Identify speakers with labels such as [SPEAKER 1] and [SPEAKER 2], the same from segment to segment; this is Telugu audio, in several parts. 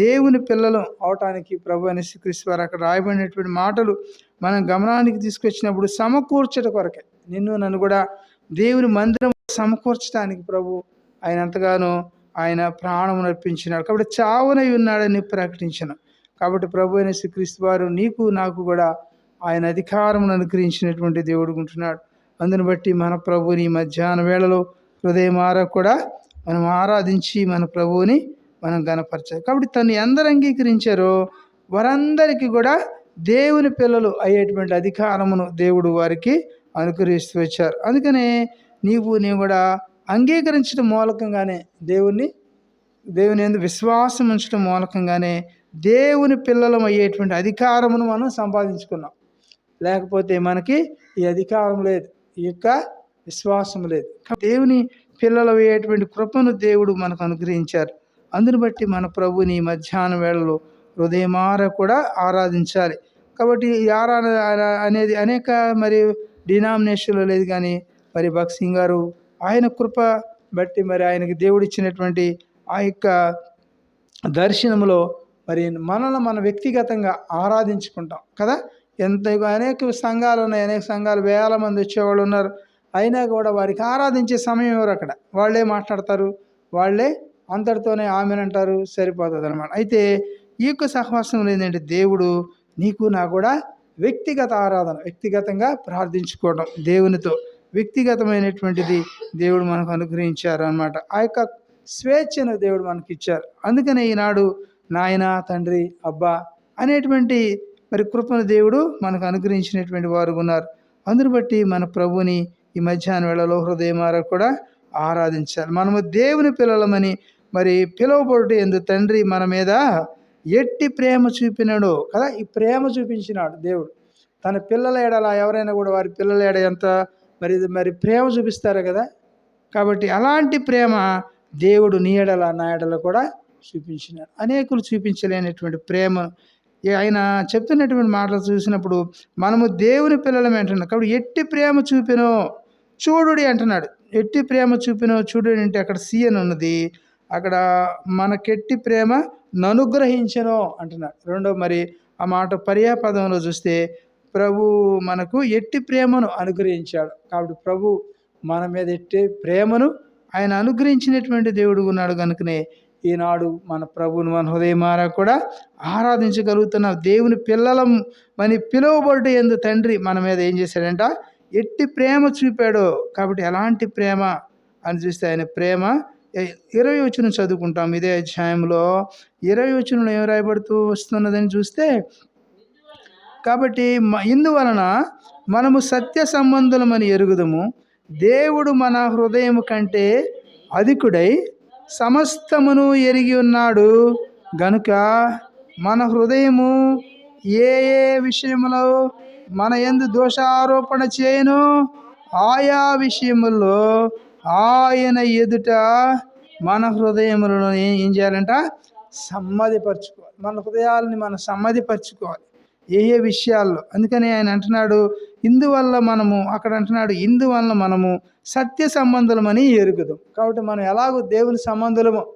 [SPEAKER 1] దేవుని పిల్లలు అవటానికి ప్రభు అని శ్రీకృష్ణ వారు అక్కడ రాయబడినటువంటి మాటలు మనం గమనానికి తీసుకొచ్చినప్పుడు సమకూర్చట కొరకే. నిన్ను నన్ను కూడా దేవుని మందిరం సమకూర్చడానికి ప్రభు ఆయన ఎంతగానో ఆయన ప్రాణం నర్పించినాడు కాబట్టి చావునై ఉన్నాడని ప్రకటించను. కాబట్టి ప్రభు అయిన శ్రీక్రీస్తు వారు నీకు నాకు కూడా ఆయన అధికారం అనుగ్రహించినటువంటి దేవుడు ఉంటున్నాడు. అందుని బట్టి మన ప్రభుని మధ్యాహ్న వేళలో హృదయమార కూడా మనం ఆరాధించి మన ప్రభువుని మనం గనపరచాలి కాబట్టి తను ఎందరు అంగీకరించారో వారందరికీ కూడా దేవుని పిల్లలు అయ్యేటువంటి అధికారమును దేవుడు వారికి అనుకరిస్తూ వచ్చారు. అందుకనే నీవు నీవు కూడా అంగీకరించడం మూలకంగానే దేవుణ్ణి దేవుని ఎందు విశ్వాసం ఉంచడం మూలకంగానే దేవుని పిల్లలం అయ్యేటువంటి అధికారమును మనం సంపాదించుకున్నాం. లేకపోతే మనకి ఈ అధికారం లేదు ఈ యొక్క విశ్వాసం లేదు. దేవుని పిల్లలు అయ్యేటువంటి కృపను దేవుడు మనకు అనుగ్రహించారు. అందుని బట్టి మన ప్రభుని మధ్యాహ్నం వేళలో హృదయమార కూడా ఆరాధించాలి. కాబట్టి ఈ ఆరాధన అనేది అనేక మరి డినామినేషన్లో లేదు కానీ మరి భగత్ సింగ్ గారు ఆయన కృప బట్టి మరి ఆయనకి దేవుడిచ్చినటువంటి ఆ యొక్క దర్శనములో మరి మనల్ని మన వ్యక్తిగతంగా ఆరాధించుకుంటాం కదా. ఎంత అనేక సంఘాలు ఉన్నాయి అనేక సంఘాలు వేల మంది వచ్చేవాళ్ళు ఉన్నారు. అయినా కూడా వారికి ఆరాధించే సమయం ఎవరు అక్కడ? వాళ్ళే మాట్లాడతారు వాళ్ళే అంతటితోనే ఆమెనంటారు సరిపోతుంది అనమాట అయితే ఈ యొక్క సహవాసంలో ఏంటంటే దేవుడు నీకు నా కూడా వ్యక్తిగత ఆరాధన వ్యక్తిగతంగా ప్రార్థించుకోవడం దేవునితో. వ్యక్తిగతమైనటువంటిది దేవుడు మనకు అనుగ్రహించారు అనమాట ఆ యొక్క స్వేచ్ఛను దేవుడు మనకి ఇచ్చారు అందుకనే ఈనాడు నాయన తండ్రి అబ్బా అనేటువంటి మరి కృపను దేవుడు మనకు అనుగ్రహించినటువంటి వారు ఉన్నారు. అందును బట్టి మన ప్రభుని ఈ మధ్యాహ్న వేళలో హృదయమారా కూడా ఆరాధించాలి. మనము దేవుని పిల్లలమని మరి పిలువబడుట ఎందు తండ్రి మన మీద ఎట్టి ప్రేమ చూపినడు కదా? ఈ ప్రేమ చూపించినాడు దేవుడు. తన పిల్లల ఏడలా ఎవరైనా కూడా వారి పిల్లల ఏడ ఎంత మరి మరి ప్రేమ చూపిస్తారు కదా? కాబట్టి అలాంటి ప్రేమ దేవుడు నీ ఎడల నా ఎడల కూడా చూపించినాడు. అనేకులు చూపించలేనటువంటి ప్రేమ. ఆయన చెప్తున్నటువంటి మాటలు చూసినప్పుడు మనము దేవుని పిల్లలం అంటున్నాం. కాబట్టి ఎట్టి ప్రేమ చూపినో చూడుడి అంటున్నాడు. ఎట్టి ప్రేమ చూపినో చూడుడి అంటే అక్కడ సీఎన్ అని ఉన్నది. అక్కడ మనకెట్టి ప్రేమ ననుగ్రహించను అంటున్నాడు. రెండో మరి ఆ మాట పర్యాపదంలో చూస్తే ప్రభు మనకు ఎట్టి ప్రేమను అనుగ్రహించాడు. కాబట్టి ప్రభు మన మీద ఎట్టి ప్రేమను ఆయన అనుగ్రహించినటువంటి దేవుడు ఉన్నాడు కనుకనే ఈనాడు మన ప్రభువును మన హృదయమారా కూడా ఆరాధించగలుగుతున్న దేవుని పిల్లలం మన పిలువబడి ఎందు తండ్రి మన మీద ఏం చేశాడంట? ఎట్టి ప్రేమ చూపాడో. కాబట్టి ఎలాంటి ప్రేమ? అని చూస్తే ఆయన ప్రేమ ఇరవై వచ్చిన చదువుకుంటాం ఇదే అధ్యాయంలో. ఇరవై వచనంలో ఏం రాయబడుతూ వస్తున్నదని చూస్తే కాబట్టి ఇందువలన మనము సత్య సంబంధులమని ఎరుగుదము. దేవుడు మన హృదయము కంటే అధికుడై సమస్తమును ఎరిగి ఉన్నాడు. గనుక మన హృదయము ఏ ఏ విషయములో మన ఎందు దోషారోపణ చేయను? ఆయా విషయముల్లో ఆయన ఎదుట మన హృదయములను ఏం ఏం చేయాలంట? సమ్మతిపరచుకోవాలి మన హృదయాలని మనం సమ్మతిపరచుకోవాలి ఏ ఏ విషయాల్లో? అందుకని ఆయన అంటున్నాడు ఇందువల్ల మనము అక్కడ అంటున్నాడు ఇందువల్ల మనము సత్య సంబంధులమని ఎరుగుదాం. కాబట్టి మనం ఎలాగో దేవుని సంబంధులము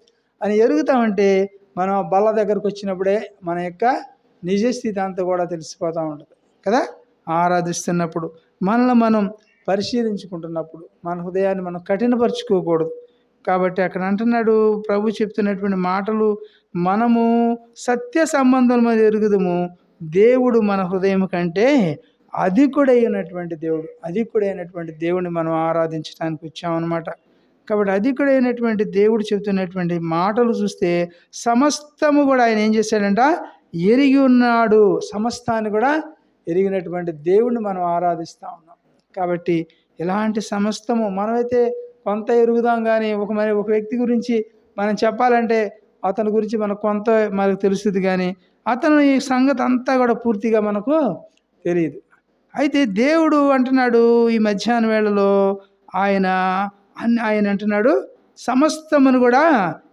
[SPEAKER 1] అని ఎరుగుతామంటే మనం బల్ల దగ్గరకు వచ్చినప్పుడే మన యొక్క నిజస్థితి అంతా కూడా తెలిసిపోతూ ఉంటుంది. కదా? ఆరాధిస్తున్నప్పుడు మనల్ని మనం పరిశీలించుకుంటున్నప్పుడు మన హృదయాన్ని మనం కఠినపరుచుకోకూడదు. కాబట్టి అక్కడ అంటున్నాడు ప్రభు చెప్తున్నటువంటి మాటలు మనము సత్య సంబంధం మీద ఎరుగుదము. దేవుడు మన హృదయం కంటే అధికుడైనటువంటి దేవుడు. అధికుడైనటువంటి దేవుడిని మనం ఆరాధించడానికి వచ్చామన్నమాట. కాబట్టి అధికుడైనటువంటి దేవుడు చెబుతున్నటువంటి మాటలు చూస్తే సమస్తము కూడా ఆయన ఏం చేశాడంట? ఎరిగి ఉన్నాడు. సమస్తాన్ని కూడా ఎరిగినటువంటి దేవుడిని మనం ఆరాధిస్తూ ఉన్నాం. కాబట్టి ఇలాంటి సమస్తము మనమైతే కొంత ఎరుగుదాం కానీ ఒక మరి ఒక వ్యక్తి గురించి మనం చెప్పాలంటే అతని గురించి మనకు కొంత మనకు తెలుస్తుంది కానీ అతను ఈ సంగతి అంతా కూడా పూర్తిగా మనకు తెలియదు అయితే దేవుడు అంటున్నాడు ఈ మధ్యాహ్న వేళలో ఆయన అన్ని ఆయన అంటున్నాడు సమస్తమును కూడా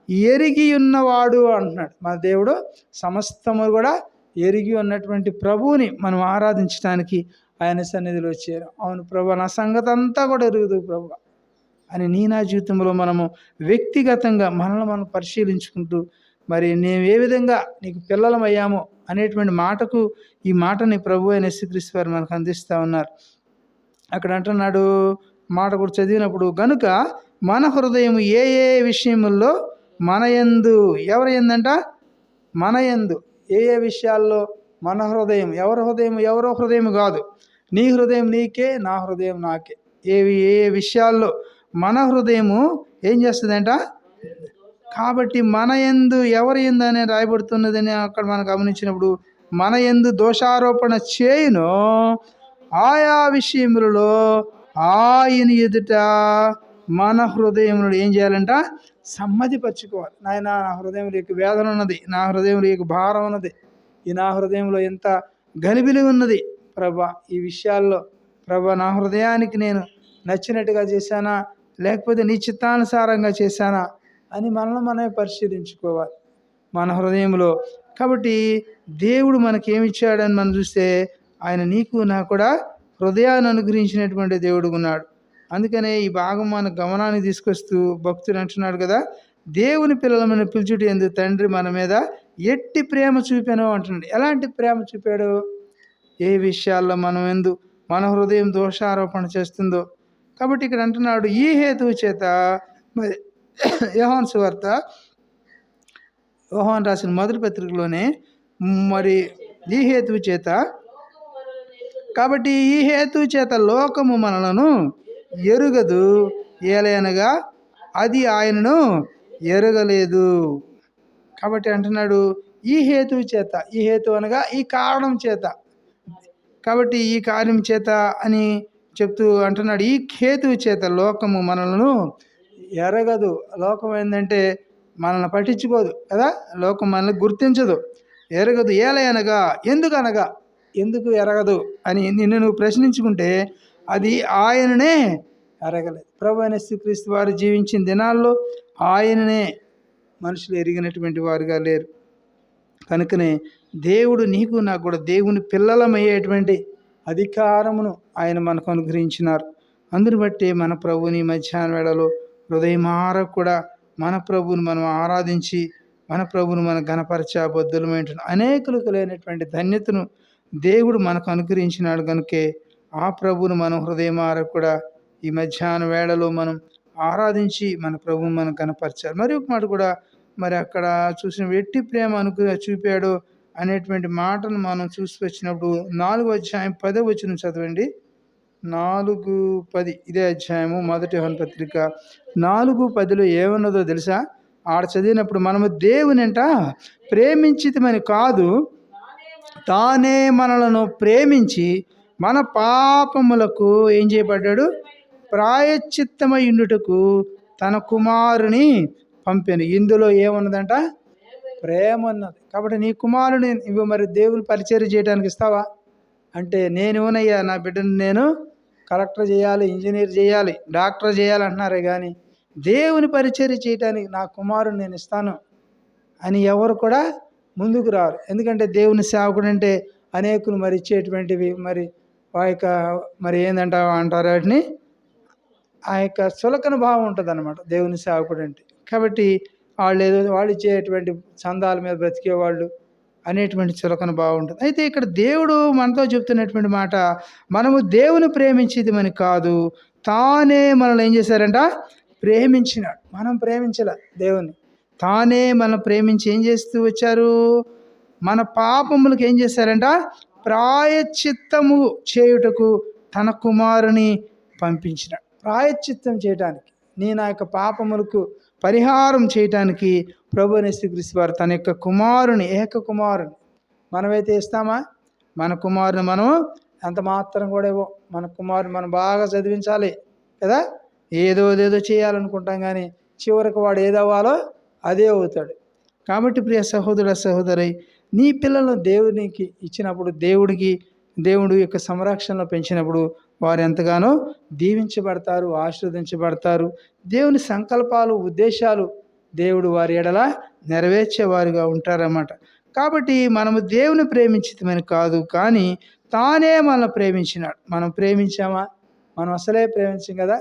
[SPEAKER 1] ఎరిగి ఉన్నవాడు అంటున్నాడు. మన దేవుడు సమస్తము కూడా ఎరిగి ఉన్నటువంటి ప్రభువుని మనం ఆరాధించడానికి ఆయన సన్నిధిలో వచ్చారు అవును ప్రభు నా సంగతి అంతా కూడా ఎరుగుదు ప్రభు. అని నీ నా జీవితంలో మనము వ్యక్తిగతంగా మనల్ని మనం పరిశీలించుకుంటూ మరి మేము ఏ విధంగా నీకు పిల్లలం అయ్యామో అనేటువంటి మాటకు ఈ మాటని ప్రభు అయిన యేసుక్రీస్తు వారు మనకు అందిస్తూ ఉన్నారు. అక్కడ అంటున్నాడు మాట కూడా చదివినప్పుడు గనుక మన హృదయం ఏ ఏ విషయముల్లో మన యందు ఎవరి ఎందంట మన యందు. ఏ ఏ విషయాల్లో? మన హృదయం. ఎవరి హృదయం? ఎవరో హృదయం కాదు. నీ హృదయం నీకే నా హృదయం నాకే. ఏవి ఏ ఏ విషయాల్లో మన హృదయము ఏం చేస్తుందంట? కాబట్టి మన ఎందు ఎవరి ఎందు అనే రాయబడుతున్నదని అక్కడ మనం గమనించినప్పుడు మన ఎందు దోషారోపణ చేయును ఆయా విషయములలో ఆయన ఎదుట మన హృదయములు ఏం చేయాలంట? సమ్మతిపరచుకోవాలి. నాయన నా హృదయంలో యొక్క వేదన ఉన్నది నా హృదయంలో యొక్క భారం ఉన్నది ఈ నా హృదయంలో ఎంత గలిబిలి ఉన్నది ప్రభా ఈ విషయాల్లో ప్రభ నా హృదయానికి నేను నచ్చినట్టుగా చేశానా? లేకపోతే నీ చిత్తానుసారంగా చేశానా? అని మనల్ని మనమే పరిశీలించుకోవాలి మన హృదయంలో. కాబట్టి దేవుడు మనకేమిచ్చాడని మనం చూస్తే ఆయన నీకు నా కూడా హృదయాన్ని అనుగ్రహించినటువంటి దేవుడు ఉన్నాడు. అందుకనే ఈ భాగం మన గమనాన్ని తీసుకొస్తూ భక్తుడు అంటున్నాడు కదా దేవుని పిల్లలమైన పిలుచుటి ఎందుకు తండ్రి మన మీద ఎట్టి ప్రేమ చూపాను అంటున్నాడు. ఎలాంటి ప్రేమ చూపాడు? ఏ విషయాల్లో మనం ఎందు మన హృదయం దోషారోపణ చేస్తుందో. కాబట్టి ఇక్కడ అంటున్నాడు ఈ హేతువు చేత మరి యోహాన్ సువార్త యోహన్ రాసిన మొదటి పత్రికలోనే మరి ఈ హేతువు చేత కాబట్టి ఈ హేతువు చేత లోకము మనలను ఎరుగదు ఏలైనగా అది ఆయనను ఎరగలేదు. కాబట్టి అంటున్నాడు ఈ హేతువు చేత ఈ హేతు అనగా ఈ కారణం చేత. కాబట్టి ఈ కార్యం చేత అని చెప్తూ అంటున్నాడు. ఈ కేతువు చేత లోకము మనలను ఎరగదు. లోకం ఏంటంటే మనల్ని పట్టించుకోదు కదా? లోకం మనల్ని గుర్తించదు. ఎరగదు. ఏలయనగా? ఎందుకనగా? ఎందుకు ఎరగదు అని నిన్ను నువ్వు ప్రశ్నించుకుంటే అది ఆయననే ఎరగలేదు. ప్రభు అయిన శ్రీక్రీస్తు వారు జీవించిన దినాల్లో ఆయననే మనుషులు ఎరిగినటువంటి వారుగా లేరు. కనుకనే దేవుడు నీకు నాకు కూడా దేవుని పిల్లలమయ్యేటువంటి అధికారమును ఆయన మనకు అనుగ్రహించినారు. అందుని బట్టి మన ప్రభుని మధ్యాహ్న వేళలో హృదయమార కూడా మన ప్రభువుని మనం ఆరాధించి మన ప్రభుని మన గణపరచ బొద్దులమైన అనేకులకు లేనటువంటి ధన్యతను దేవుడు మనకు అనుగ్రహించినాడు కనుకే ఆ ప్రభుని మనం హృదయమార కూడా ఈ మధ్యాహ్న వేళలో మనం ఆరాధించి మన ప్రభుని మనం కనపరచాలి మరి ఒక మాట కూడా మరి అక్కడ చూసిన ఎట్టి ప్రేమ అనుకు చూపాడో అనేటువంటి మాటను మనం చూసి వచ్చినప్పుడు నాలుగు అధ్యాయం పదో వచ్చిన చదవండి. నాలుగు పది. ఇదే అధ్యాయము మొదటి యోహాను పత్రిక. నాలుగు పదిలో ఏమన్నదో తెలుసా? ఆడ చదివినప్పుడు మనము దేవునింట ప్రేమించితమని కాదు తానే మనలను ప్రేమించి మన పాపములకు ఏం చేయబడ్డాడు? ప్రాయశ్చిత్తమయుండుటకు తన కుమారుని పంపాను. ఇందులో ఏమున్నదంట? ప్రేమ ఉన్నది కాబట్టి నీ కుమారుని ఇవి మరి దేవుని పరిచయం చేయడానికి ఇస్తావా? అంటే నేను నా బిడ్డను నేను కలెక్టర్ చేయాలి ఇంజనీర్ చేయాలి డాక్టర్ చేయాలి అంటున్నారే కానీ దేవుని పరిచయం చేయడానికి నా కుమారుని నేను ఇస్తాను అని ఎవరు కూడా ముందుకు రారు. ఎందుకంటే దేవుని సేవకుడు అంటే అనేకులు మరి ఇచ్చేటువంటివి మరి ఆ యొక్క మరి ఏందంట అంటారు? వాటిని ఆ యొక్క చులకన భావం ఉంటుంది అనమాట దేవుని సేవకుడు అంటే. కాబట్టి వాళ్ళు ఏదో వాళ్ళు ఇచ్చేటువంటి చందాల మీద బ్రతికేవాళ్ళు అనేటువంటి చులకన బాగుంటుంది. అయితే ఇక్కడ దేవుడు మనతో చెప్తున్నటువంటి మాట మనము దేవుని ప్రేమించేది మనకి కాదు తానే మనల్ని ఏం చేశారంట? ప్రేమించినాడు. మనం ప్రేమించలే దేవుని తానే మనం ప్రేమించి ఏం చేస్తూ వచ్చారు? మన పాపములకు ఏం చేశారంట? ప్రాయశ్చిత్తము చేయుటకు తన కుమారుని పంపించినాడు. ప్రాయశ్చిత్తం చేయటానికి నేను ఆ యొక్క పాపములకు పరిహారం చేయటానికి ప్రభు శ్రీకృష్ణ వారు తన యొక్క కుమారుని ఏక కుమారుని మనమైతే ఇస్తామా మన కుమారుని మనం ఎంత మాత్రం కూడా ఇవ్వం మన కుమారుని మనం బాగా చదివించాలి కదా? ఏదో ఏదో చేయాలనుకుంటాం కానీ చివరికి వాడు ఏదవ్వాలో అదే అవుతాడు. కాబట్టి ప్రియ సహోదర సహోదరి నీ పిల్లలను దేవునికి ఇచ్చినప్పుడు దేవుడికి దేవుడు యొక్క సంరక్షణలో పెంచినప్పుడు వారు ఎంతగానో దీవించబడతారు ఆశీర్వదించబడతారు. దేవుని సంకల్పాలు ఉద్దేశాలు దేవుడు వారి ఎడల నెరవేర్చేవారుగా ఉంటారన్నమాట. కాబట్టి మనము దేవుని ప్రేమించితమని కాదు కానీ తానే మనల్ని ప్రేమించినాడు. మనం ప్రేమించామా? మనం అసలే ప్రేమించాం కదా?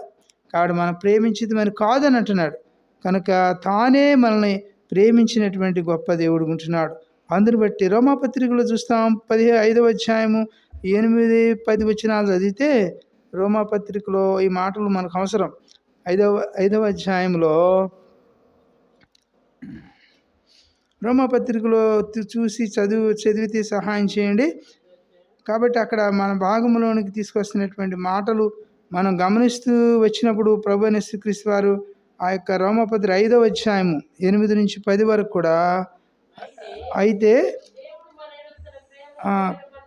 [SPEAKER 1] కాబట్టి మనం ప్రేమించితమని కాదని అంటున్నాడు. కనుక తానే మనల్ని ప్రేమించినటువంటి గొప్ప దేవుడు ఉంటున్నాడు. అందుని బట్టి రోమాపత్రికలో చూస్తాం పదిహే ఐదవ అధ్యాయము ఎనిమిది పది వచనాలు చదివితే రోమాపత్రికలో ఈ మాటలు మనకు అవసరం. ఐదవ ఐదవ అధ్యాయంలో రోమాపత్రికలో చూసి చదువు చదివితే సహాయం చేయండి. కాబట్టి అక్కడ మన భాగంలోనికి తీసుకొస్తున్నటువంటి మాటలు మనం గమనిస్తూ వచ్చినప్పుడు ప్రభు అయిన వారు ఆ యొక్క రోమపత్రి ఐదవ అధ్యాయము ఎనిమిది నుంచి పది వరకు కూడా అయితే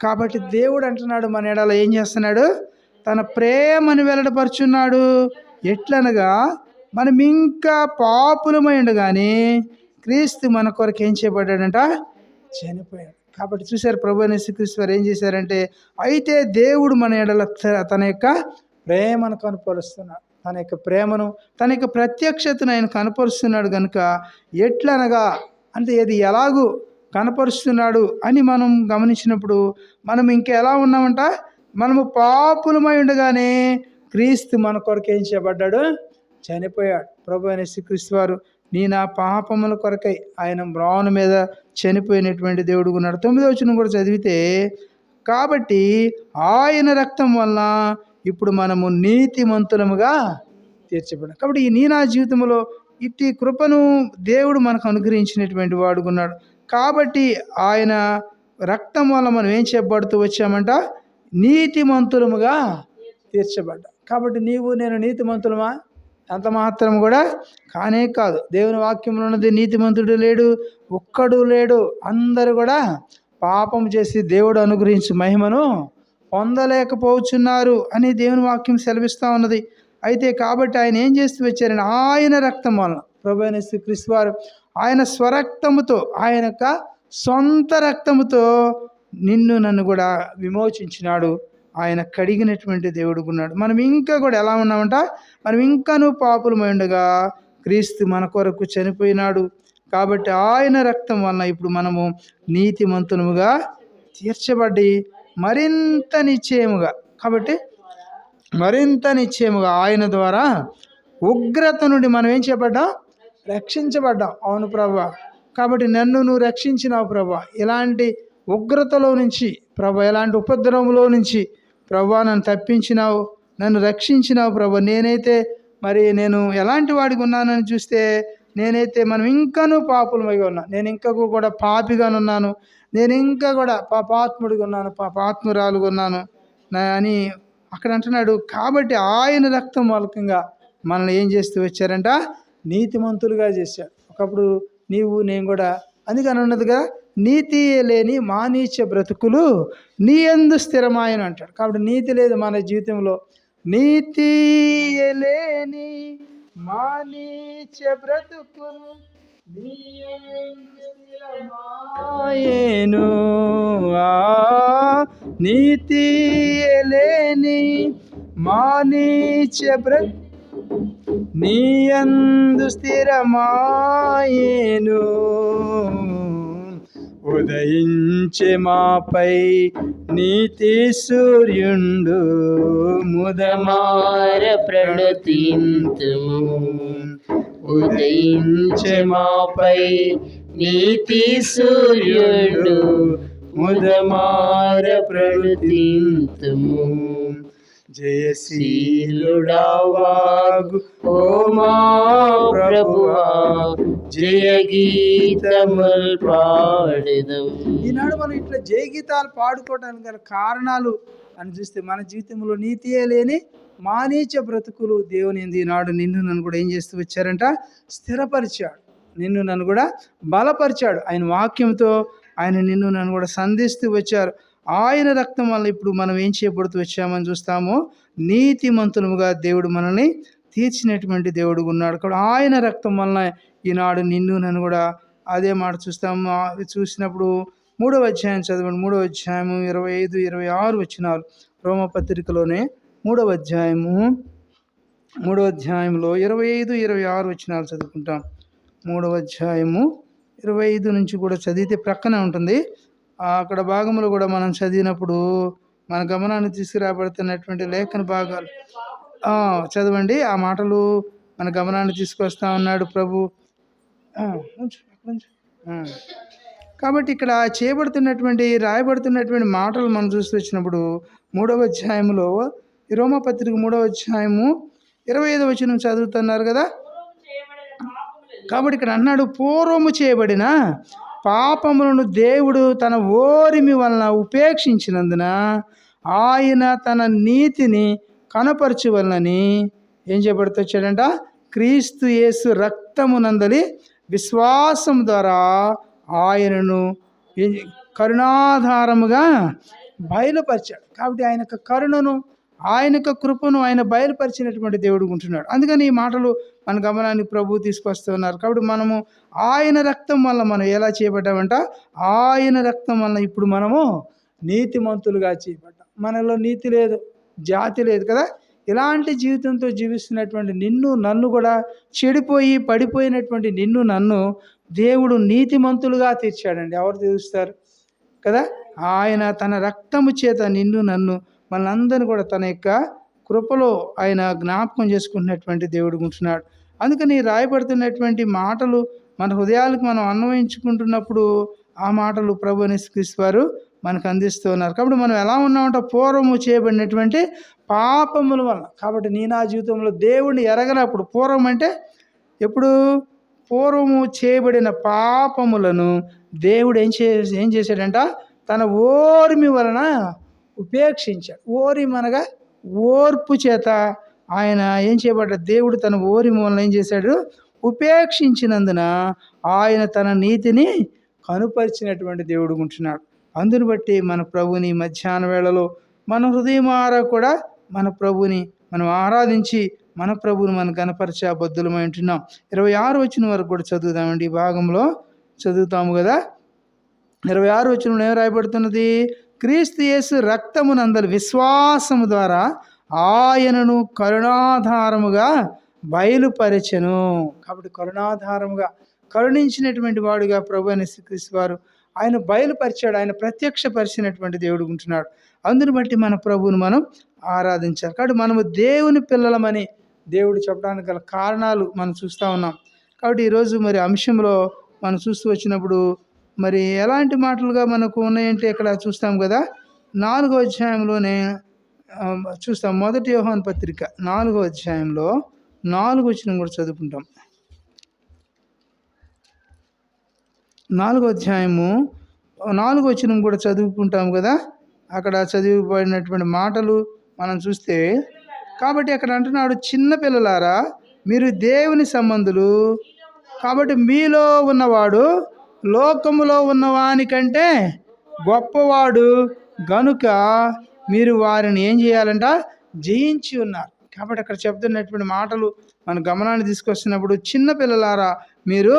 [SPEAKER 1] కాబట్టి దేవుడు అంటున్నాడు మన ఎడల ఏం చేస్తున్నాడు? తన ప్రేమను వెల్లడపరుచున్నాడు. ఎట్లనగా? మనం ఇంకా పాపులమై ఉండగానే క్రీస్తు మన కొరకు ఏం చేయబడ్డాడంట? చనిపోయాడు. కాబట్టి చూశారు ప్రభు అయిన వారు ఏం చేశారంటే అయితే దేవుడు మన ఎడల త- తన యొక్క ప్రేమను కనపరుస్తున్నాడు. తన యొక్క ప్రేమను తన యొక్క ప్రత్యక్షతను ఆయన కనపరుస్తున్నాడు కనుక ఎట్లనగా? అంటే ఇది ఎలాగూ కనపరుస్తున్నాడు అని మనం గమనించినప్పుడు మనం ఇంకా ఎలా ఉన్నామంట? మనము పాపులమై ఉండగానే క్రీస్తు మన కొరకు ఏం చేయబడ్డాడు? చనిపోయాడు. ప్రభు అయిన శ్రీక్రీస్తు వారు నీ నా పాపముల కొరకై ఆయన మ్రాను మీద చనిపోయినటువంటి దేవుడు ఉన్నాడు. తొమ్మిదో వచ్చిన కూడా చదివితే కాబట్టి ఆయన రక్తం వల్ల ఇప్పుడు మనము నీతిమంతులముగా తీర్చబడి కాబట్టి ఈ నీ నా జీవితంలో ఇట్టి కృపను దేవుడు మనకు అనుగ్రహించినటువంటి వాడుకున్నాడు కాబట్టి ఆయన రక్తం వల్ల మనం ఏం చెప్పబడుతూ వచ్చామంట? నీతిమంతులముగా తీర్చబడ్డా. కాబట్టి నీవు నేను నీతిమంతులమా? అంత మాత్రం కూడా కానే కాదు. దేవుని వాక్యంలో ఉన్నది నీతిమంతుడు లేడు ఒక్కడు లేడు. అందరూ కూడా పాపం చేసి దేవుడు అనుగ్రహించి మహిమను పొందలేకపోతున్నారు అని దేవుని వాక్యం సెలవిస్తూ ఉన్నది. అయితే కాబట్టి ఆయన ఏం చేస్తూ వచ్చారని ఆయన రక్తం వలన ప్రభు అయిన శ్రీక్రీస్తు వారు ఆయన స్వరక్తముతో ఆయన యొక్క సొంత రక్తముతో నిన్ను నన్ను కూడా విమోచించినాడు. ఆయన కడిగినటువంటి దేవుడు ఉన్నాడు. మనం ఇంకా కూడా ఎలా ఉన్నామంట? మనం ఇంకాను పాపులమై ఉండగా క్రీస్తు మన కొరకు చనిపోయినాడు. కాబట్టి ఆయన రక్తం వలన ఇప్పుడు మనము నీతిమంతులముగా తీర్చబడి మరింత నిశ్చయముగా కాబట్టి మరింత నిశ్చయముగా ఆయన ద్వారా ఉగ్రత నుండి మనం ఏం చేపడ్డాం రక్షించబడ్డా అవును ప్రభా. కాబట్టి నన్ను నువ్వు రక్షించినావు ప్రభా. ఇలాంటి ఉగ్రతలో నుంచి ప్రభా ఎలాంటి ఉపద్రవంలో నుంచి ప్రభా నన్ను తప్పించినావు నన్ను రక్షించినావు ప్రభా. నేనైతే మరి నేను ఎలాంటి వాడికి ఉన్నానని చూస్తే నేనైతే మనం ఇంకానూ పాపులమై ఉన్నా. నేను ఇంకా కూడా పాపిగానున్నాను నేను ఇంకా కూడా పాపాత్ముడిగా ఉన్నాను పాపాత్మురాలుగా ఉన్నాను. అని అక్కడ అంటున్నాడు. కాబట్టి ఆయన రక్తం మూలకంగా మనల్ని ఏం చేస్తూ వచ్చారంట? నీతిమంతులుగా చేశాడు. ఒకప్పుడు నీవు నేను కూడా. అందుకని ఉన్నదిగా నీతి లేని మానీచ బ్రతుకులు నీ ఎందు స్థిరమాయను అంటాడు. కాబట్టి నీతి లేదు మన జీవితంలో. నీతి లేని మానీచ బ్రతుకులు నీ నీతి లేని మానీచ బ్రతుకు నీయందు స్థిరమాయేను. ఉదయించే మాపై నీతి సూర్యుండు. ముదమార
[SPEAKER 2] మార ప్రణతింతుము. ఉదయించే మాపై నీతి సూర్యుడు.
[SPEAKER 1] ముదమార
[SPEAKER 2] ప్రణతింతుము.
[SPEAKER 1] జయశీలుడా వాగు
[SPEAKER 2] ఓ మా ప్రభువా జయ గీతముల్ పాడెదం
[SPEAKER 1] ఈనాడు మనం ఇట్లా జయ గీతాలు పాడుకోవడానికి గల కారణాలు అని చూస్తే మన జీవితంలో నీతియే లేని మానీచ బ్రతుకులు దేవుని ఎందు ఈనాడు నిన్ను నన్ను కూడా ఏం చేస్తూ వచ్చారంట? స్థిరపరిచాడు. నిన్ను నన్ను కూడా బలపరిచాడు. ఆయన వాక్యంతో ఆయన నిన్ను నన్ను కూడా సంధిస్తూ వచ్చారు. ఆయన రక్తం వల్ల ఇప్పుడు మనం ఏం చేయబడుతూ వచ్చామని చూస్తాము? నీతిమంతులముగా దేవుడు మనల్ని తీర్చినటువంటి దేవుడు ఉన్నాడు. కూడా ఆయన రక్తం వలన ఈనాడు నిన్ను నన్ను కూడా అదే మాట చూస్తాము. చూసినప్పుడు మూడవ అధ్యాయం చదవండి. మూడవ అధ్యాయము ఇరవై ఐదు ఇరవై ఆరు వచ్చినారు. రోమపత్రికలోనే మూడవ అధ్యాయము మూడవ అధ్యాయంలో ఇరవై ఐదు ఇరవై ఆరు వచ్చినాలు చదువుకుంటాం. మూడవ అధ్యాయము ఇరవై ఐదు నుంచి కూడా చదివితే ప్రక్కనే ఉంటుంది. అక్కడ భాగములు కూడా మనం చదివినప్పుడు మన గమనాన్ని తీసుకురాబడుతున్నటువంటి లేఖన భాగాలు. చదవండి. ఆ మాటలు మన గమనాన్ని తీసుకొస్తా ఉన్నాడు ప్రభు. కాబట్టి ఇక్కడ చేయబడుతున్నటువంటి రాయబడుతున్నటువంటి మాటలు మనం చూస్తూ వచ్చినప్పుడు మూడవ అధ్యాయంలో ఈ రోమపత్రిక మూడవ అధ్యాయము ఇరవై ఐదవ వచనం చదువుతున్నారు కదా? కాబట్టి ఇక్కడ అన్నాడు పూర్వము చేయబడిన పాపములను దేవుడు తన ఓరిమి వలన ఉపేక్షించినందున ఆయన తన నీతిని కనపరచువలనని ఏం చేయబడుతూ వచ్చాడంట? క్రీస్తు యేసు రక్తమునందలి విశ్వాసం ద్వారా ఆయనను కరుణాధారముగా బయలుపరిచాడు. కాబట్టి ఆయన యొక్క కరుణను ఆయన యొక్క కృపను ఆయన బయలుపరిచినటువంటి దేవుడు ఉంటున్నాడు. అందుకని ఈ మాటలు మన గమనాన్ని ప్రభు తీసుకొస్తున్నారు. కాబట్టి మనము ఆయన రక్తం వల్ల మనం ఎలా చేయబడ్డామంట? ఆయన రక్తం వల్ల ఇప్పుడు మనము నీతిమంతులుగా చేయబడ్డాం. మనలో నీతి లేదు జాతి లేదు కదా? ఇలాంటి జీవితంతో జీవిస్తున్నటువంటి నిన్ను నన్ను కూడా చెడిపోయి పడిపోయినటువంటి నిన్ను నన్ను దేవుడు నీతిమంతులుగా తీర్చాడండి. ఎవరు తీరుస్తారు? కదా? ఆయన తన రక్తము చేత నిన్ను నన్ను మనందరిని కూడా తన యొక్క కృపలో ఆయన జ్ఞాపకం చేసుకుంటున్నటువంటి దేవుడు ఉంటున్నాడు. అందుకని రాయబడుతున్నటువంటి మాటలు మన హృదయాలకు మనం అన్వయించుకుంటున్నప్పుడు ఆ మాటలు ప్రభు క్రీస్తు వారు మనకు అందిస్తూ ఉన్నారు. కాబట్టి మనం ఎలా ఉన్నామంటే పూర్వము చేయబడినటువంటి పాపముల వల్ల కాబట్టి నీ నా జీవితంలో దేవుడిని ఎరగనప్పుడు పూర్వం అంటే ఎప్పుడు? పూర్వము చేయబడిన పాపములను దేవుడు ఏం చే ఏం చేశాడంట? తన ఓర్మి వలన ఉపేక్షించాడు. ఓరిమనగా అనగా ఓర్పు చేత ఆయన ఏం చేయబడ్డ దేవుడు తన ఓరి మూలన ఏం చేశాడు? ఉపేక్షించినందున ఆయన తన నీతిని కనుపరిచినటువంటి దేవుడు ఉంటున్నాడు. అందుని బట్టి మన ప్రభుని మధ్యాహ్న వేళలో మన హృదయమారా కూడా మన ప్రభుని మనం ఆరాధించి మన ప్రభుని మనం కనపరిచే బద్దులమై ఉంటున్నాం. ఇరవై ఆరు వచ్చిన వరకు కూడా చదువుదామండి. ఈ భాగంలో చదువుతాము కదా. ఇరవై ఆరు వచ్చిన ఏం రాయబడుతున్నది? క్రీస్తు యేసు రక్తమునందలి విశ్వాసము ద్వారా ఆయనను కరుణాధారముగా బయలుపరచెను. కాబట్టి కరుణాధారముగా కరుణించినటువంటి వాడుగా ప్రభు అని క్రీస్తు వారు ఆయన బయలుపరిచాడు ఆయన ప్రత్యక్షపరిచినటువంటి దేవుడు ఉంటున్నాడు. అందుని బట్టి మన ప్రభువును మనం ఆరాధించాలి. కాబట్టి మనము దేవుని పిల్లలమని దేవుడు చెప్పడానికి గల కారణాలు మనం చూస్తూ ఉన్నాం. కాబట్టి ఈరోజు మరి అంశంలో మనం చూస్తూ వచ్చినప్పుడు మరి ఎలాంటి మాటలుగా మనకు ఉన్నాయంటే ఇక్కడ చూస్తాం కదా నాలుగో అధ్యాయంలోనే చూస్తాం మొదటి యోహాన్ పత్రిక నాలుగో అధ్యాయంలో నాలుగు వచ్చిన కూడా చదువుకుంటాం. నాలుగో అధ్యాయము నాలుగు వచ్చిన కూడా చదువుకుంటాం కదా అక్కడ చదివిబడినటువంటి మాటలు మనం చూస్తే కాబట్టి అక్కడ అంటున్నాడు చిన్న పిల్లలారా మీరు దేవుని సంబంధులు కాబట్టి మీలో ఉన్నవాడు లోకములో ఉన్నవాని కంటే గొప్పవాడు గనుక మీరు వారిని ఏం చేయాలంట? జయించి ఉన్నారు. కాబట్టి అక్కడ చెప్తున్నటువంటి మాటలు మన గమనాన్ని తీసుకొస్తున్నప్పుడు చిన్న పిల్లలారా మీరు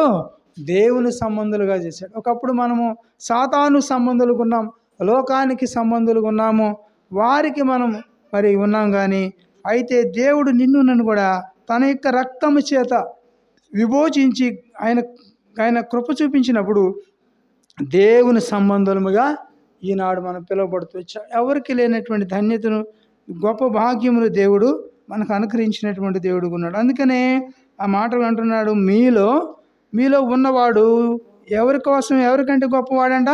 [SPEAKER 1] దేవుని సంబంధులుగా చేశాడు ఒకప్పుడు మనము సాతాను సంబంధులుగా ఉన్నాం లోకానికి సంబంధులుగా ఉన్నాము వారికి మనం మరి ఉన్నాం కానీ అయితే దేవుడు నిన్ను నన్ను కూడా తన యొక్క రక్తము చేత విభోజించి ఆయన ఆయన కృప చూపించినప్పుడు దేవుని సంబంధముగా ఈనాడు మనం పిలువబడుతూ వచ్చాం. ఎవరికి లేనటువంటి ధన్యతను గొప్ప భాగ్యములు దేవుడు మనకు అనుకరించినటువంటి దేవుడు ఉన్నాడు. అందుకనే ఆ మాటలు అంటున్నాడు మీలో మీలో ఉన్నవాడు ఎవరి కోసం ఎవరికంటే గొప్పవాడంట?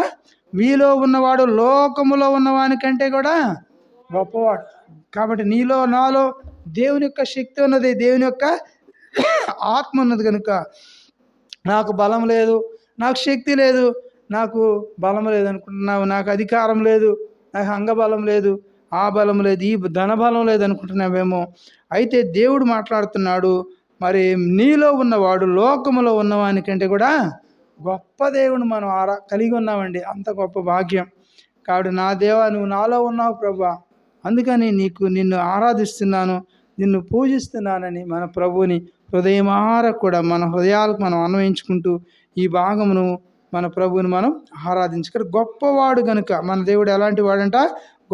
[SPEAKER 1] మీలో ఉన్నవాడు లోకములో ఉన్నవాని కంటే కూడా గొప్పవాడు. కాబట్టి నీలో నాలో దేవుని యొక్క శక్తి ఉన్నది దేవుని యొక్క ఆత్మ ఉన్నది కనుక నాకు బలం లేదు నాకు శక్తి లేదు నాకు బలం లేదు అనుకుంటున్నావు నాకు అధికారం లేదు నాకు అంగబలం లేదు ఆ బలం లేదు ఈ ధనబలం లేదు అనుకుంటున్నావేమో. అయితే దేవుడు మాట్లాడుతున్నాడు మరి నీలో ఉన్నవాడు లోకములో ఉన్నవానికంటే కూడా గొప్ప దేవుడు మనం ఆరా కలిగి ఉన్నామండి. అంత గొప్ప భాగ్యం. కాబట్టి నా దేవా నువ్వు నాలో ఉన్నావు ప్రభా. అందుకని నీకు నిన్ను ఆరాధిస్తున్నాను నిన్ను పూజిస్తున్నానని మన ప్రభువుని హృదయమార కూడా మన హృదయాలకు మనం అన్వయించుకుంటూ ఈ భాగమును మన ప్రభువుని మనం ఆరాధించుకొని గొప్పవాడు గనుక మన దేవుడు ఎలాంటి వాడంట?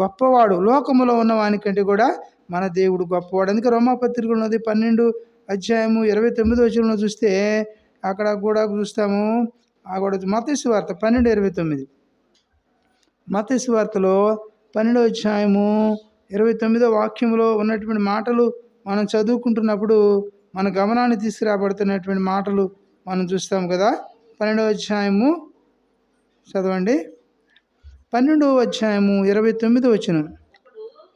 [SPEAKER 1] గొప్పవాడు. లోకములో ఉన్న వానికంటే కూడా మన దేవుడు గొప్పవాడు. అందుకే రోమాపత్రిక ఉన్నది పన్నెండు అధ్యాయము ఇరవై తొమ్మిది వచ్చిన చూస్తే అక్కడ కూడా చూస్తాము. ఆ కూడా మతేసు వార్త పన్నెండు ఇరవై తొమ్మిది. మతేసు వార్తలో పన్నెండో అధ్యాయము ఇరవై తొమ్మిదో వాక్యంలో ఉన్నటువంటి మాటలు మనం చదువుకుంటున్నప్పుడు మన గమనాన్ని తీసుకురాబడుతున్నటువంటి మాటలు మనం చూస్తాం కదా. పన్నెండవ అధ్యాయము. చదవండి. పన్నెండవ అధ్యాయము ఇరవై తొమ్మిది వచ్చిన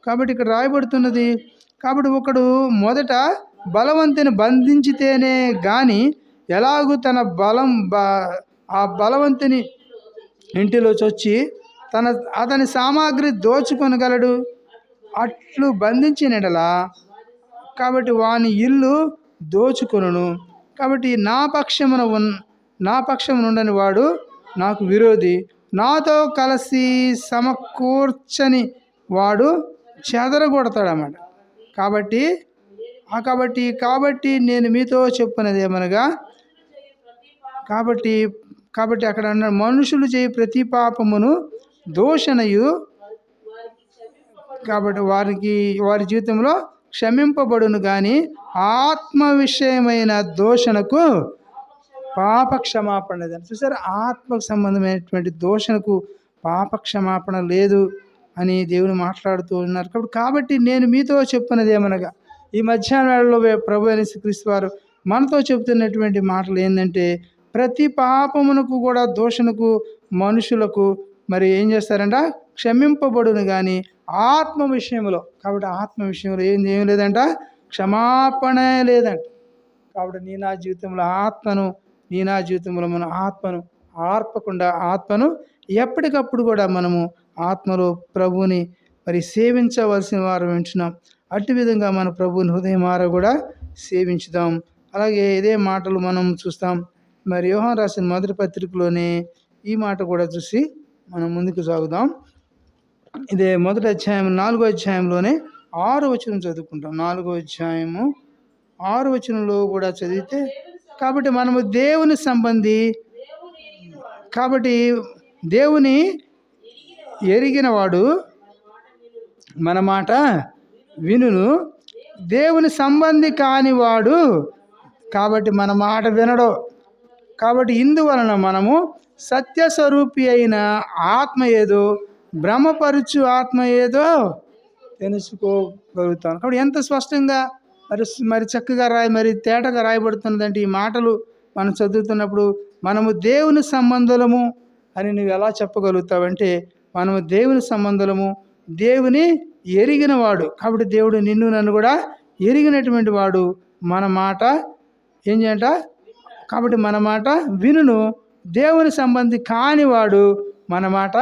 [SPEAKER 1] కాబట్టి ఇక్కడ రాయబడుతున్నది కాబట్టి ఒకడు మొదట బలవంతుని బంధించితేనే గాని ఎలాగూ తన బలం బ ఆ బలవంతుని ఇంటిలో చొచ్చి తన అతని సామాగ్రి దోచుకొనగలడు? అట్లు బంధించినడలా? కాబట్టి వాని ఇల్లు దోచుకొనును. కాబట్టి నా పక్షమున ఉన్ నా పక్షమునుండని వాడు నాకు విరోధి. నాతో కలిసి సమకూర్చని వాడు చెదరగొడతాడన్నమాట. కాబట్టి కాబట్టి కాబట్టి నేను మీతో చెప్పినది ఏమనగా కాబట్టి కాబట్టి అక్కడ అన్న మనుషులు చేయి ప్రతి పాపమును దోషణయు కాబట్టి వారికి వారి జీవితంలో క్షమింపబడును కానీ ఆత్మ విషయమైన దోషణకు పాప క్షమాపణ లేదని చూసారు? ఆత్మకు సంబంధమైనటువంటి దోషణకు పాప క్షమాపణ లేదు అని దేవుని మాట్లాడుతూ ఉన్నారు. కాబట్టి కాబట్టి నేను మీతో చెప్పున్నది ఏమనగా ఈ మధ్యాహ్న వేళలో ప్రభు అని క్రీస్తు వారు మనతో చెబుతున్నటువంటి మాటలు ఏంటంటే ప్రతి పాపమునకు కూడా దోషణకు మనుషులకు మరి ఏం చేస్తారంట? క్షమింపబడును కానీ ఆత్మ విషయంలో. కాబట్టి ఆత్మ విషయంలో ఏం ఏం లేదంట? క్షమాపణ లేదంట. కాబట్టి నీ నా జీవితంలో ఆత్మను నీ నా జీవితంలో మన ఆత్మను ఆర్పకుండా ఆత్మను ఎప్పటికప్పుడు కూడా మనము ఆత్మలో ప్రభువుని మరి సేవించవలసిన వారు వింటున్నాం అటు విధంగా మన ప్రభుని హృదయమార కూడా సేవించుదాం. అలాగే ఇదే మాటలు మనం చూస్తాం. మరి యోహాన్ రాసిన మొదటి పత్రికలోనే ఈ మాట కూడా చూసి మనం ముందుకు సాగుదాం. ఇదే మొదటి అధ్యాయం నాలుగో అధ్యాయంలోనే ఆరు వచనం చదువుకుంటాం. నాలుగో అధ్యాయము ఆరు వచనంలో కూడా చదివితే కాబట్టి మనము దేవుని సంబంధి. కాబట్టి దేవుని ఎరిగినవాడు మన మాట వినును. దేవుని సంబంధి కానివాడు కాబట్టి మన మాట వినడు. కాబట్టి ఇందువలన మనము సత్యస్వరూపి అయిన ఆత్మ ఏదో భ్రమపరుచు ఆత్మ ఏదో తెలుసుకోగలుగుతాను. కాబట్టి ఎంత స్పష్టంగా మరి మరి చక్కగా రాయి మరి తేటగా రాయబడుతున్నదంటే ఈ మాటలు మనం చదువుతున్నప్పుడు మనము దేవుని సంబంధులము అని నువ్వు ఎలా చెప్పగలుగుతావంటే మనము దేవుని సంబంధులము దేవుని ఎరిగిన వాడు. కాబట్టి దేవుడు నిన్ను నన్ను కూడా ఎరిగినటువంటి వాడు మన మాట ఏం చేయంట? కాబట్టి మన మాట వినును. దేవుని సంబంధి కానివాడు మన మాట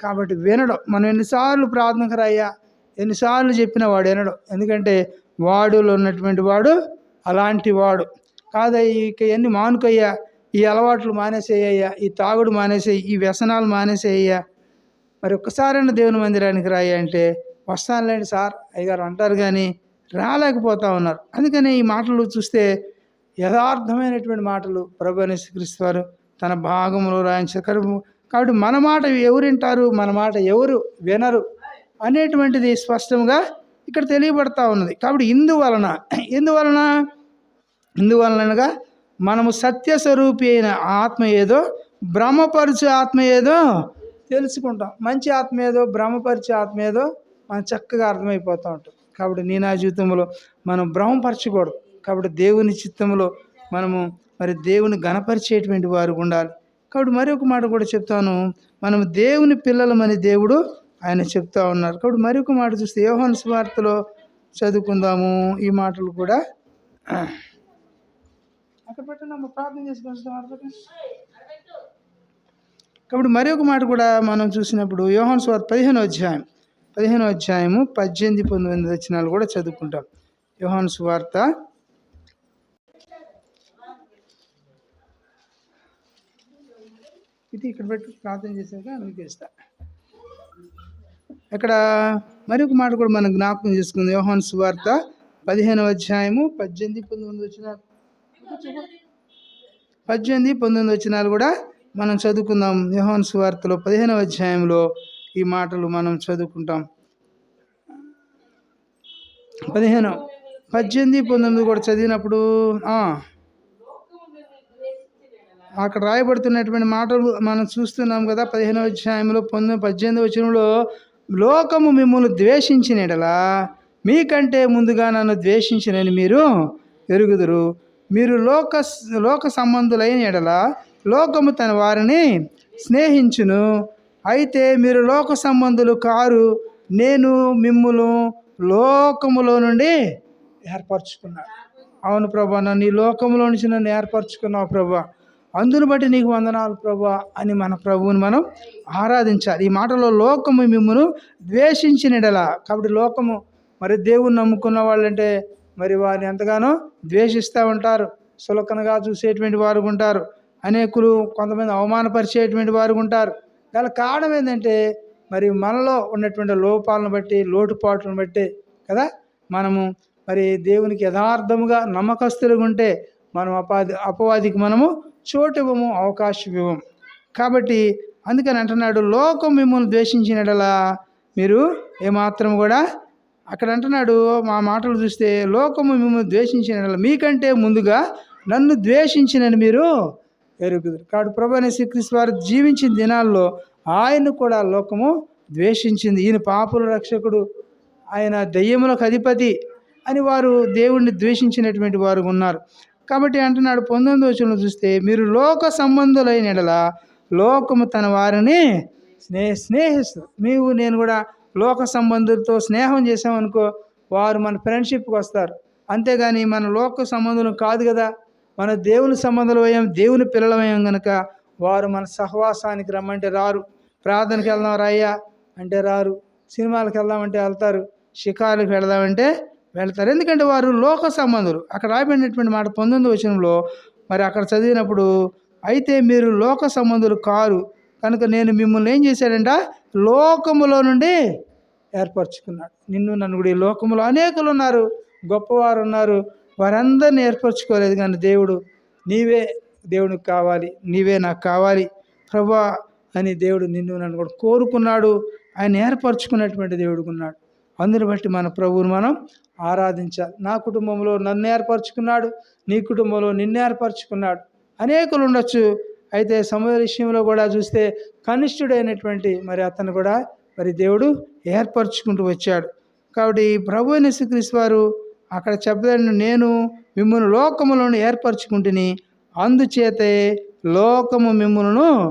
[SPEAKER 1] కాబట్టి వినడం. మనం ఎన్నిసార్లు ప్రార్థనకరయ్యా ఎన్నిసార్లు చెప్పిన వాడు వినడం. ఎందుకంటే వాడులో ఉన్నటువంటి వాడు అలాంటి వాడు. కాదయ్య ఇక ఎన్ని మానుకయ్యా? ఈ అలవాట్లు మానేసేయ్యా? ఈ తాగుడు మానేసేయి? ఈ వ్యసనాలు మానేసేయ్యా? మరి ఒక్కసారైనా దేవుని మందిరానికి రాయి అంటే వస్తానులేండి సార్. అయ్యగారు అంటారు కానీ రాలేకపోతా ఉన్నారు. అందుకని ఈ మాటలు చూస్తే యథార్థమైనటువంటి మాటలు ప్రభు అని తన భాగంలో రాయించారు కాబట్టి మన మాట ఎవరు వింటారు మన మాట ఎవరు వినరు అనేటువంటిది స్పష్టంగా ఇక్కడ తెలియబడతా ఉన్నది. కాబట్టి ఇందువలన ఎందువలన ఇందువలనగా మనము సత్యస్వరూపి అయిన ఆత్మ ఏదో భ్రమపరచు ఆత్మ ఏదో తెలుసుకుంటాం. మంచి ఆత్మ ఏదో భ్రమపరిచే ఆత్మ ఏదో మనం చక్కగా అర్థమైపోతూ ఉంటాం. కాబట్టి నీ నా జీవితంలో మనం భ్రమపరచకూడదు కాబట్టి దేవుని చిత్తంలో మనము మరి దేవుని గణపరిచేటువంటి వారు ఉండాలి. కాబట్టి మరొక మాట కూడా చెప్తాను. మనం దేవుని పిల్లలమని దేవుడు ఆయన చెప్తా ఉన్నారు. కాబట్టి మరొక మాట చూస్తే యోహాను స్వార్థలో చదువుకుందాము. ఈ మాటలు కూడా. అక్కడ పెట్టండి ప్రార్థన చేసుకోవచ్చు కాబట్టి మరొక మాట కూడా మనం చూసినప్పుడు యోహన్ స్వార్ పదిహేను అధ్యాయం పదిహేను అధ్యాయము పద్దెనిమిది పంతొమ్మిది వచనాలు కూడా చదువుకుంటాం. యోహన్ స్వార్త ఇది ఇక్కడ పెట్టి ప్రార్థన చేశాక మీకు ఇక్కడ మరి ఒక మాట కూడా మనం జ్ఞాపకం చేసుకుంది. యోహాన్ సువార్త పదిహేనవ అధ్యాయము పద్దెనిమిది పంతొమ్మిది వచ్చినారు పద్దెనిమిది పంతొమ్మిది వచ్చినాలు కూడా మనం చదువుకుందాం. యోహాన్ సువార్తలో పదిహేనవ అధ్యాయంలో ఈ మాటలు మనం చదువుకుంటాం. పదిహేను పద్దెనిమిది పంతొమ్మిది కూడా చదివినప్పుడు అక్కడ రాయబడుతున్నటువంటి మాటలు మనం చూస్తున్నాం కదా పదిహేనవ అధ్యాయంలో పంతొమ్మిది పద్దెనిమిది వచనంలో లోకము మిమ్మల్ని ద్వేషించినడలా మీకంటే ముందుగా నన్ను ద్వేషించినని మీరు ఎరుగుదురు. మీరు లోక లోక సంబంధులైన ఎడల లోకము తన వారిని స్నేహించును. అయితే మీరు లోక సంబంధులు కారు. నేను మిమ్మును లోకములో నుండి ఏర్పరచుకున్నాను అవును ప్రభా నన్ను ఈ లోకంలో నుంచి నన్ను ఏర్పరచుకున్నావు ప్రభా. అందును బట్టి నీకు వందనాలు ప్రభా అని మన ప్రభువుని మనం ఆరాధించాలి. ఈ మాటలో లోకము మిమ్మను ద్వేషించినడలా కాబట్టి లోకము మరి దేవుణ్ణి నమ్ముకున్న వాళ్ళంటే మరి వారిని ఎంతగానో ద్వేషిస్తూ ఉంటారు. సులకనగా చూసేటువంటి వారు ఉంటారు. అనేకులు కొంతమంది అవమానపరిచేటువంటి వారు ఉంటారు. గల కారణం ఏంటంటే మరి మనలో ఉన్నటువంటి లోపాలను బట్టి లోటుపాట్లను బట్టి కదా మనము మరి దేవునికి యథార్థముగా నమ్మకస్తులుగా ఉంటే మనం అపాది అపవాదికి మనము చోటు ఇవ్వము అవకాశం ఇవ్వము కాబట్టి అందుకని అంటున్నాడు లోకం మిమ్మల్ని ద్వేషించినడలా మీరు ఏమాత్రం కూడా? అక్కడ అంటున్నాడు మా మాటలు చూస్తే లోకము మిమ్మల్ని ద్వేషించిన మీకంటే ముందుగా నన్ను ద్వేషించినని మీరు ఎరుగుదురు. కాబట్టి ప్రభు అనే శ్రీకృష్ణ వారు జీవించిన దినాల్లో ఆయన కూడా లోకము ద్వేషించింది. ఈయన పాపుల రక్షకుడు ఆయన దయ్యములకు అధిపతి అని వారు దేవుణ్ణి ద్వేషించినటువంటి వారు ఉన్నారు. కాబట్టి అంటున్నాడు పంతొమ్మిది వచనంలో చూస్తే మీరు లోక సంబంధులైన లోకము తన వారిని స్నేహ స్నేహిస్తుంది మేము నేను కూడా లోక సంబంధులతో స్నేహం చేసామనుకో వారు మన ఫ్రెండ్షిప్కి వస్తారు. అంతేగాని మన లోక సంబంధులు కాదు కదా. మన దేవుని సంబంధులమయ్యాం దేవుని పిల్లలమయ్యాం కనుక వారు మన సహవాసానికి రమ్మంటే రారు. ప్రార్థనకి వెళ్దాం రాయ్యా అంటే రారు. సినిమాలకు వెళ్దామంటే వెళ్తారు. షికారులకు వెళదామంటే వెళ్తారు. ఎందుకంటే వారు లోక సంబంధులు. అక్కడ రాయబడినటువంటి మాట పంతొమ్మిది వచనంలో మరి అక్కడ చదివినప్పుడు అయితే మీరు లోక సంబంధులు కారు. కనుక నేను మిమ్మల్ని ఏం చేశాడంట? లోకములో నుండి ఏర్పరచుకున్నాడు. నిన్ను నన్ను కూడా ఈ లోకములో అనేకులు ఉన్నారు. గొప్పవారు ఉన్నారు. వారందరిని ఏర్పరచుకోలేదు. కానీ దేవుడు నీవే దేవునికి కావాలి. నీవే నాకు కావాలి. ప్రభా అని దేవుడు నిన్ను నన్ను కూడా కోరుకున్నాడు. ఆయన ఏర్పరచుకున్నటువంటి దేవుడు ఉన్నాడు అందుని బట్టి మన ప్రభువును మనం ఆరాధించాలి నా కుటుంబంలో నన్ను ఏర్పరచుకున్నాడు నీ కుటుంబంలో నిన్ను ఏర్పరచుకున్నాడు. అనేకులు ఉండొచ్చు. అయితే సమయ విషయంలో కూడా చూస్తే కనిష్ఠుడైనటువంటి మరి అతను కూడా మరి దేవుడు ఏర్పరచుకుంటూ వచ్చాడు. కాబట్టి ప్రభు అయిన వారు అక్కడ చెప్పలేను నేను మిమ్మల్ని లోకములను ఏర్పరచుకుంటుని అందుచేతే లోకము మిమ్మల్ని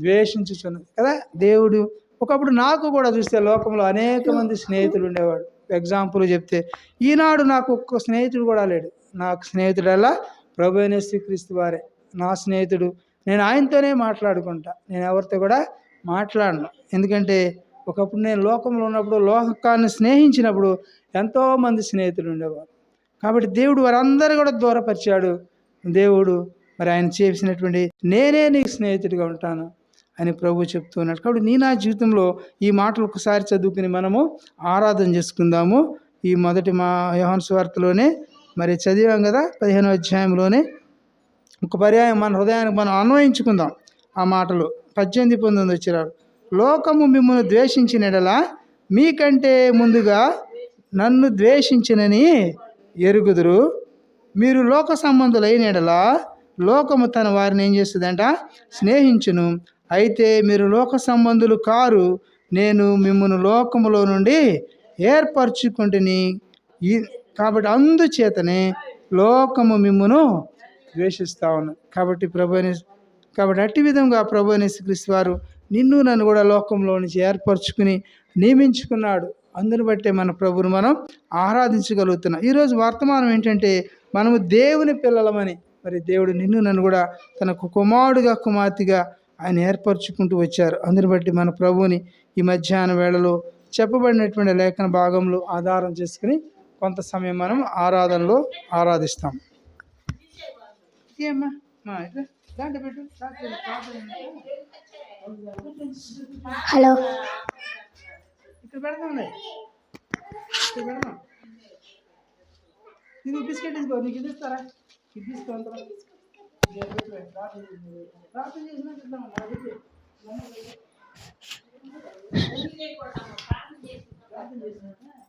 [SPEAKER 1] ద్వేషించుచున్నది. కదా? దేవుడు ఒకప్పుడు నాకు కూడా చూస్తే లోకంలో అనేక మంది స్నేహితులు ఉండేవాడు. ఎగ్జాంపుల్ చెప్తే ఈనాడు నాకు ఒక్క స్నేహితుడు కూడా లేడు. నాకు స్నేహితుడల్లా ప్రభు అయిన శ్రీక్రీస్తు వారే. నా స్నేహితుడు. నేను ఆయనతోనే మాట్లాడుకుంటా. నేను ఎవరితో కూడా మాట్లాడను. ఎందుకంటే ఒకప్పుడు నేను లోకంలో ఉన్నప్పుడు లోకాన్ని స్నేహించినప్పుడు ఎంతోమంది స్నేహితులు ఉండేవారు. కాబట్టి దేవుడు వారందరూ కూడా దూరపరిచాడు. దేవుడు మరి ఆయన చేసినటువంటి నేనే నీకు స్నేహితుడిగా ఉంటాను. అని ప్రభు చెప్తూ ఉన్నాడు. కాబట్టి నీ నా జీవితంలో ఈ మాటలు ఒకసారి చదువుకుని మనము ఆరాధన చేసుకుందాము. ఈ మొదటి మా యోహాను స్వార్థలోనే మరి చదివాం కదా పదిహేనో అధ్యాయంలోనే. ఒక పర్యాయం మన హృదయానికి మనం అన్వయించుకుందాం ఆ మాటలు. పద్దెనిమిది పంతొమ్మిది వచ్చినారు లోకము మిమ్మల్ని ద్వేషించినడలా మీకంటే ముందుగా నన్ను ద్వేషించినని ఎరుగుదురు. మీరు లోక సంబంధులైన ఎడలా లోకము తన వారిని ఏం చేస్తుందంట? స్నేహించును. అయితే మీరు లోక సంబంధులు కారు నేను మిమ్మల్ని లోకములో నుండి ఏర్పరచుకుంటుని కాబట్టి అందుచేతనే లోకము మిమ్మును ద్వేషిస్తా ఉన్నాను కాబట్టి ప్రభుని కాబట్టి అట్టి విధంగా ప్రభుని క్రీస్తు వారు నిన్ను నన్ను కూడా లోకంలో నుంచి ఏర్పరచుకుని నియమించుకున్నాడు. అందుని బట్టే మన ప్రభుని మనం ఆరాధించగలుగుతున్నాం. ఈరోజు వర్తమానం ఏంటంటే మనము దేవుని పిల్లలమని మరి దేవుడు నిన్ను నన్ను కూడా తనకు కుమారుడుగా కుమార్తెగా ఆయన ఏర్పరచుకుంటూ వచ్చారు. అందుని బట్టి మన ప్రభువుని ఈ మధ్యాహ్న వేళలో చెప్పబడినటువంటి లేఖన భాగంలో ఆధారం చేసుకుని కొంత సమయం మనం ఆరాధనలో ఆరాధిస్తాం. ఏమ్మా దాంట్లో పెట్టు.
[SPEAKER 3] హలో.
[SPEAKER 1] ఇక్కడ పెడదాంలే ఇక్కడ పెడదాం ఇది బిస్కెట్ ఇదిగో నీకు ఇది ఇస్తారా? ఇది తీసుకో Thank you.